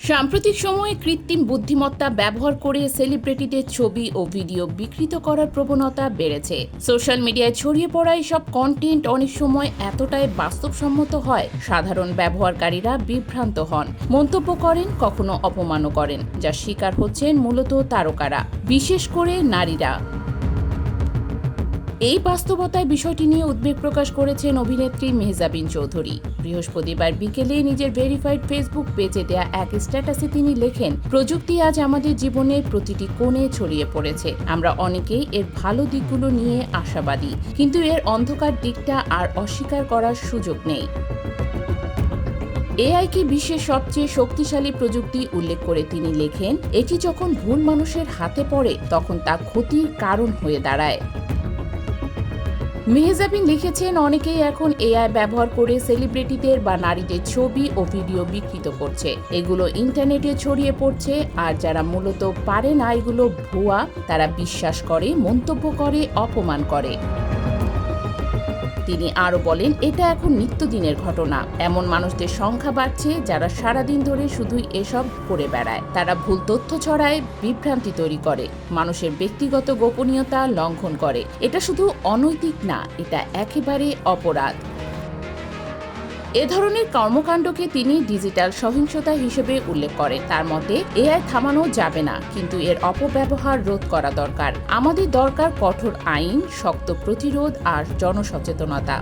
সাম্প্রতিক সময়ে কৃত্রিম বুদ্ধিমত্তা ব্যবহার করে সেলিব্রিটিদের ছবি ও ভিডিও বিকৃত করার প্রবণতা বেড়েছে। সোশ্যাল মিডিয়ায় ছড়িয়ে পড়া এসব কন্টেন্ট অনেক সময় এতটাই বাস্তবসম্মত হয়, সাধারণ ব্যবহারকারীরা বিভ্রান্ত হন। মন্তব্য করেন, কখনো অপমানও করেন যার শিকার হচ্ছেন মূলত তারকারা, বিশেষ করে নারীরা। এই বাস্তবতায় বিষয়টি নিয়ে উদ্বেগ প্রকাশ করেছেন অভিনেত্রী মেহজাবিন চৌধুরী। বৃহস্পতিবার বিকেলে নিজের ভেরিফাইড ফেসবুক পেজে দেয়া এক স্ট্যাটাসে তিনি লেখেন, প্রযুক্তি আজ আমাদের জীবনের প্রতিটি কোণে ছড়িয়ে পড়েছে। আমরা অনেকেই এর ভালো দিকগুলো নিয়ে আশাবাদী, কিন্তু এর অন্ধকার দিকটা আর অস্বীকার করার সুযোগ নেই। এআই এআইকে বিশ্বের সবচেয়ে শক্তিশালী প্রযুক্তি উল্লেখ করে তিনি লেখেন, এটি যখন ভুল মানুষের হাতে পড়ে, তখন তা ক্ষতির কারণ হয়ে দাঁড়ায়। মেহজাবিন লিখেছেন, অনেকেই এখন এআই ব্যবহার করে সেলিব্রিটিদের বা নারীদের ছবি ও ভিডিও বিকৃত করছে। এগুলো ইন্টারনেটে ছড়িয়ে পড়ছে, আর যারা মূলত পারে না এগুলো ভুয়া, তারা বিশ্বাস করে, মন্তব্য করে, অপমান করে। তিনি আরও বলেন, এটা এখন নিত্যদিনের ঘটনা। এমন মানুষদের সংখ্যা বাড়ছে যারা সারাদিন ধরে শুধুই এসব করে বেড়ায়। তারা ভুল তথ্য ছড়ায়, বিভ্রান্তি তৈরি করে। মানুষের ব্যক্তিগত গোপনীয়তা লঙ্ঘন করে। এটা শুধু অনৈতিক না, এটা একেবারে অপরাধ। এ ধরনের কর্মকাণ্ডকে তিনি ডিজিটাল সহিংসতা হিসেবে উল্লেখ করেন। তার মতে, এআই থামানো যাবে না, কিন্তু এর অপব্যবহার রোধ করা দরকার। আমাদের দরকার কঠোর আইন, শক্ত প্রতিরোধ আর জনসচেতনতা।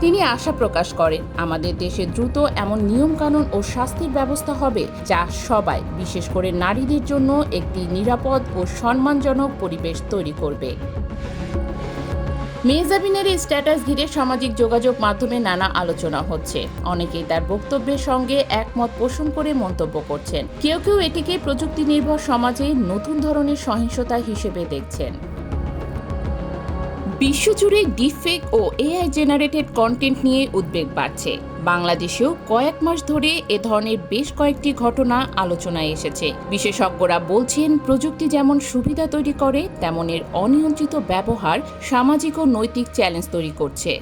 তিনি আশা প্রকাশ করেন, আমাদের দেশে দ্রুত এমন নিয়মকানুন ও শাস্তির ব্যবস্থা হবে যা সবাই, বিশেষ করে নারীদের জন্য একটি নিরাপদ ও সম্মানজনক পরিবেশ তৈরি করবে। মেহজাবিনের এই স্ট্যাটাস ঘিরে সামাজিক যোগাযোগ মাধ্যমে নানা আলোচনা হচ্ছে। অনেকেই তার বক্তব্যের সঙ্গে একমত পোষণ করে মন্তব্য করছেন। কেউ কেউ এটিকে প্রযুক্তি নির্ভর সমাজে নতুন ধরনের সহিংসতা হিসেবে দেখছেন। বিশ্বজুড়ে ডিফেক ও এআই জেনারেটেড কন্টেন্ট নিয়ে উদ্বেগ বাড়ছে। বাংলাদেশেও কয়েক মাস ধরে এ ধরনের বেশ কয়েকটি ঘটনা আলোচনায় এসেছে। বিশেষজ্ঞরা বলছেন, প্রযুক্তি যেমন সুবিধা তৈরি করে, তেমন এর অনিয়ন্ত্রিত ব্যবহার সামাজিক ও নৈতিক চ্যালেঞ্জ তৈরি করছে।